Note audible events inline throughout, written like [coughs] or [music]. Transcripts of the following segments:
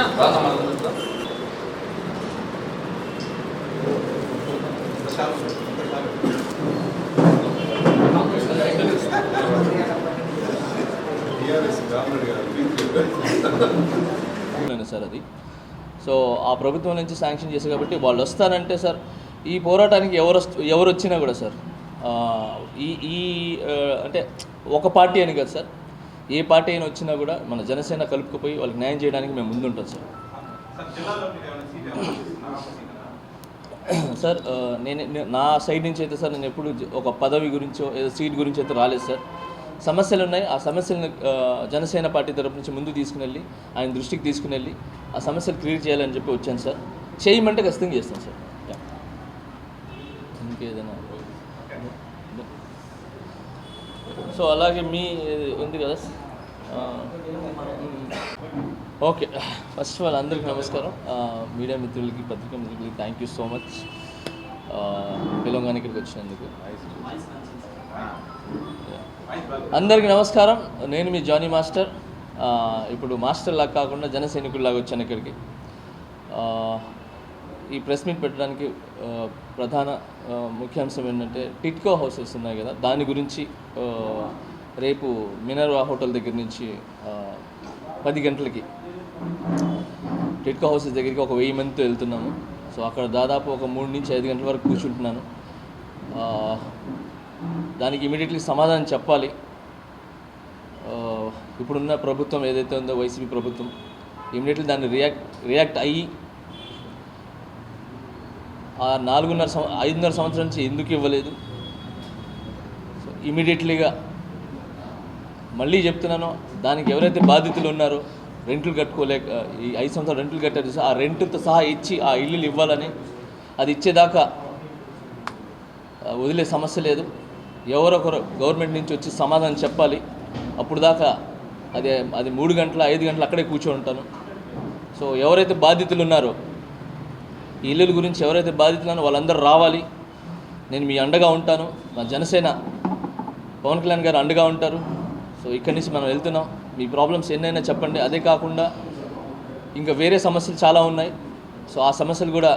Gracias. Sir అది. So ఆ ప్రభుత్వం నుంచి శాంక్షన్ చేశారు కాబట్టి వాళ్ళు వస్తారంటే సార్ ఈ పోరాటానికి ఎవరు వస్తు- ఎవరు వచ్చినా కూడా సార్ ఈ ఈ అంటే ఒక పార్టీ అని కాదు సార్ ఏ పార్టీ అయినా వచ్చినా కూడా మన జనసేన కలుపుకుపోయి వాళ్ళకి న్యాయం చేయడానికి మేము ముందుంటాం సార్. సార్ [coughs] నేను నా సైడ్ నుంచి అయితే సార్ నేను ఎప్పుడు ఒక పదవి గురించో ఏదో సీట్ గురించి అయితే రాలేదు సార్. సమస్యలు ఉన్నాయి ఆ సమస్యలను జనసేన పార్టీ తరపు నుంచి ముందు తీసుకుని వెళ్ళి ఆయన దృష్టికి తీసుకుని వెళ్ళి ఆ సమస్యలు క్లియర్ చేయాలని చెప్పి వచ్చాను సార్. చేయమంటే ఖచ్చితంగా చేస్తాను సార్. ఇంకేదైనా? సో అలాగే మీ ఉంది కదా ఓకే. ఫస్ట్ ఆఫ్ ఆల్ అందరికీ నమస్కారం. మీడియా మిత్రులకి పత్రికా మిత్రులకి thank you so much Telangana ఇక్కడికి వచ్చినందుకు. అందరికీ నమస్కారం. నేను మీ జానీ మాస్టర్. ఇప్పుడు మాస్టర్ లాగా కాకుండా జన సైనికుల్లాగా వచ్చాను ఇక్కడికి. ఈ ప్రెస్ మీట్ పెట్టడానికి ప్రధాన ముఖ్యాంశం ఏంటంటే టిట్కో హౌసెస్ ఉన్నాయి కదా దాని గురించి రేపు మినర్వా హోటల్ దగ్గర నుంచి పది గంటలకి టిట్కో హౌసెస్ దగ్గరికి ఒక వెయ్యి మందితో వెళ్తున్నాము. సో అక్కడ దాదాపు ఒక మూడు నుంచి ఐదు గంటల వరకు కూర్చుంటున్నాను. దానికి ఇమీడియట్లీ సమాధానం చెప్పాలి. ఇప్పుడున్న ప్రభుత్వం ఏదైతే ఉందో వైసీపీ ప్రభుత్వం ఇమీడియట్లీ దాన్ని రియాక్ట్ రియాక్ట్ అయ్యి ఆ నాలుగున్నర సంవ ఐదున్నర సంవత్సరం నుంచి ఎందుకు ఇవ్వలేదు? సో ఇమీడియట్లీగా మళ్ళీ చెప్తున్నానో దానికి ఎవరైతే బాధితులు ఉన్నారో రెంట్లు కట్టుకోలేక ఈ ఐదు సంవత్సరాలు రెంట్లు కట్టారు ఆ రెంట్తో సహా ఇచ్చి ఆ ఇల్లులు ఇవ్వాలని అది ఇచ్చేదాకా వదిలే సమస్య లేదు. ఎవరొకరు గవర్నమెంట్ నుంచి వచ్చి సమాధానం చెప్పాలి. అప్పుడు దాకా అదే అది మూడు గంటల ఐదు గంటలు అక్కడే కూర్చొని ఉంటాను. సో ఎవరైతే బాధితులు ఉన్నారో ఈ ఇల్లుల గురించి ఎవరైతే బాధితులు వాళ్ళందరూ రావాలి. నేను మీ అండగా ఉంటాను. మా జనసేన పవన్ కళ్యాణ్ గారు అండగా ఉంటారు. సో ఇక్కడి నుంచి మనం వెళ్తున్నాం. మీ ప్రాబ్లమ్స్ ఎన్నైనా చెప్పండి. అదే కాకుండా ఇంకా వేరే సమస్యలు చాలా ఉన్నాయి. సో ఆ సమస్యలు కూడా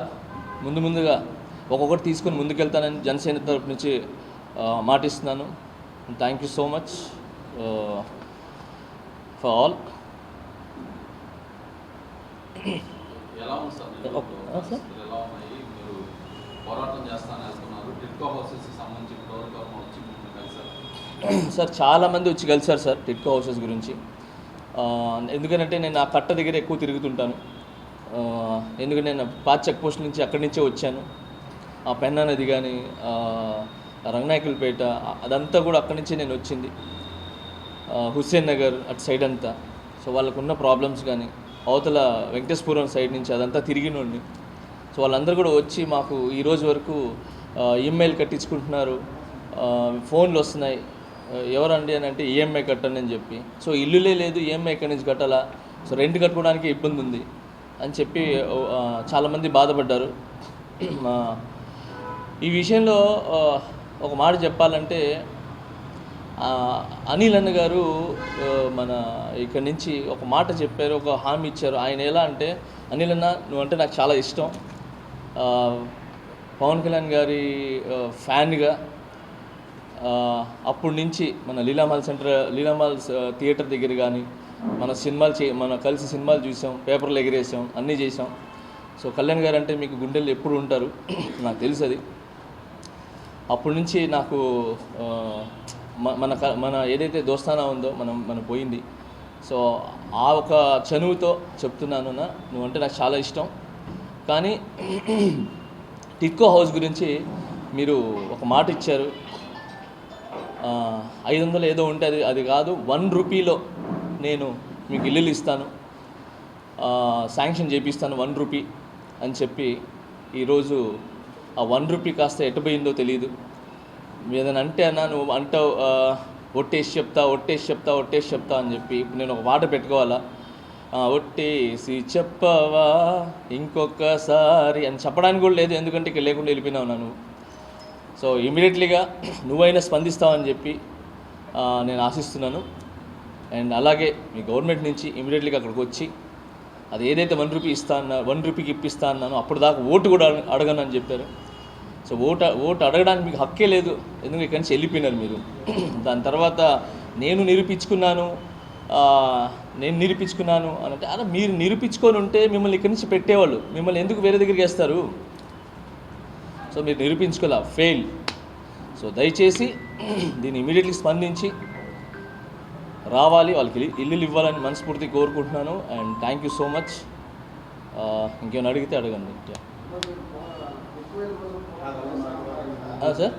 ముందు ముందుగా ఒక్కొక్కటి తీసుకొని ముందుకెళ్తానని జనసేన తరపు నుంచి మాటిస్తున్నాను. Thank you so much for all sir [clears throat] చాలామంది వచ్చి కలిసారు సార్ టిట్కో హౌసెస్ గురించి. ఎందుకంటే నేను ఆ కట్ట దగ్గర ఎక్కువ తిరుగుతుంటాను. ఎందుకంటే నేను పాత చెక్ పోస్ట్ నుంచి అక్కడి నుంచే వచ్చాను. ఆ పెన్నా నది కానీ రంగనాయకులపేట అదంతా కూడా అక్కడి నుంచే నేను వచ్చింది. హుస్సేన్ నగర్ అటు సైడ్ అంతా. సో వాళ్ళకున్న ప్రాబ్లమ్స్ కానీ అవతల వెంకటేశ్వరం సైడ్ నుంచి అదంతా తిరిగినోండి సో వాళ్ళందరూ కూడా వచ్చి మాకు ఈ రోజు వరకు ఈమెయిల్ కట్టించుకుంటున్నారు. ఫోన్లు వస్తున్నాయి. ఎవరండి అని అంటే ఈఎంఐ కట్టండి అని చెప్పి. సో ఇల్లులే లేదు ఈఎంఐ ఎక్కడి నుంచి కట్టాలా? సో రెంట్ కట్టుకోవడానికి ఇబ్బంది ఉంది అని చెప్పి చాలామంది బాధపడ్డారు. ఈ విషయంలో ఒక మాట చెప్పాలంటే అనిల్ అన్న గారు మన ఇక్కడ నుంచి ఒక మాట చెప్పారు ఒక హామీ ఇచ్చారు. ఆయన ఎలా అంటే అనిల్ అన్న నువ్వంటే నాకు చాలా ఇష్టం. పవన్ కళ్యాణ్ గారి ఫ్యాన్గా అప్పుడు అప్పటి నుంచి మన లీలామాల్ సెంటర్ లీలామాల్ థియేటర్ దగ్గర కానీ మన సినిమాలు చే మన కలిసి సినిమాలు చూసాం పేపర్లు ఎగిరేసాం అన్నీ చేసాం. సో కళ్యాణ్ గారు అంటే మీకు గుండెలు ఎప్పుడు ఉంటారు? నాకు తెలుసు అది. అప్పటి నుంచి నాకు మన క- మన ఏదైతే దోస్తానా ఉందో మనం మన పోయింది. సో ఆ ఒక చనువుతో చెప్తున్నాను నా నువ్వంటే నాకు చాలా ఇష్టం. కానీ టిక్కో హౌస్ గురించి మీరు ఒక మాట ఇచ్చారు. ఐదు వందలు ఏదో ఉంటే అది అది కాదు వన్ రూపీలో నేను మీకు ఇల్లులు ఇస్తాను. శాంక్షన్ చేపిస్తాను వన్ రూపీ అని చెప్పి ఈరోజు ఆ వన్ రూపీ కాస్త ఎటుపోయిందో తెలియదు ఏదైనా అంటే అన్నా నువ్వు అంటావు ఒట్టేసి చెప్తా ఒట్టేసి చెప్తా ఒట్టేసి చెప్తా అని చెప్పి ఇప్పుడు నేను ఒక మాట పెట్టుకోవాలా? ఒట్టేసి చెప్పవా ఇంకొకసారి అని చెప్పడానికి కూడా లేదు ఎందుకంటే ఇక్కడ లేకుండా వెళ్ళిపోయినావు నువ్వు. సో ఇమీడియట్లీగా నువ్వైనా స్పందిస్తావని చెప్పి నేను ఆశిస్తున్నాను. అండ్ అలాగే మీ గవర్నమెంట్ నుంచి ఇమీడియట్లీగా అక్కడికి వచ్చి అది ఏదైతే వన్ రూపీ ఇస్తా అన్నా వన్ రూపీకి ఇప్పిస్తా అన్నానో అప్పుడు దాకా ఓటు కూడా అడగ- అడగను అని చెప్పారు. సో ఓటు ఓటు అడగడానికి మీకు హక్కే లేదు. ఎందుకంటే ఇక్కడి నుంచి వెళ్ళిపోయినారు మీరు. దాని తర్వాత నేను నిరూపించుకున్నాను నేను నిరూపించుకున్నాను అని అంటే అలా మీరు నిరూపించుకొని ఉంటే మిమ్మల్ని ఇక్కడి నుంచి పెట్టేవాళ్ళు. మిమ్మల్ని ఎందుకు వేరే దగ్గరికి వేస్తారు? సో మీరు నిరూపించుకోలే ఫెయిల్. సో దయచేసి దీన్ని ఇమీడియట్లీ స్పందించి రావాలి. వాళ్ళకి ఇల్లులు ఇవ్వాలని మనస్ఫూర్తి కోరుకుంటున్నాను. And thank you so much. ఇంకేమైనా అడిగితే అడగండి. సార్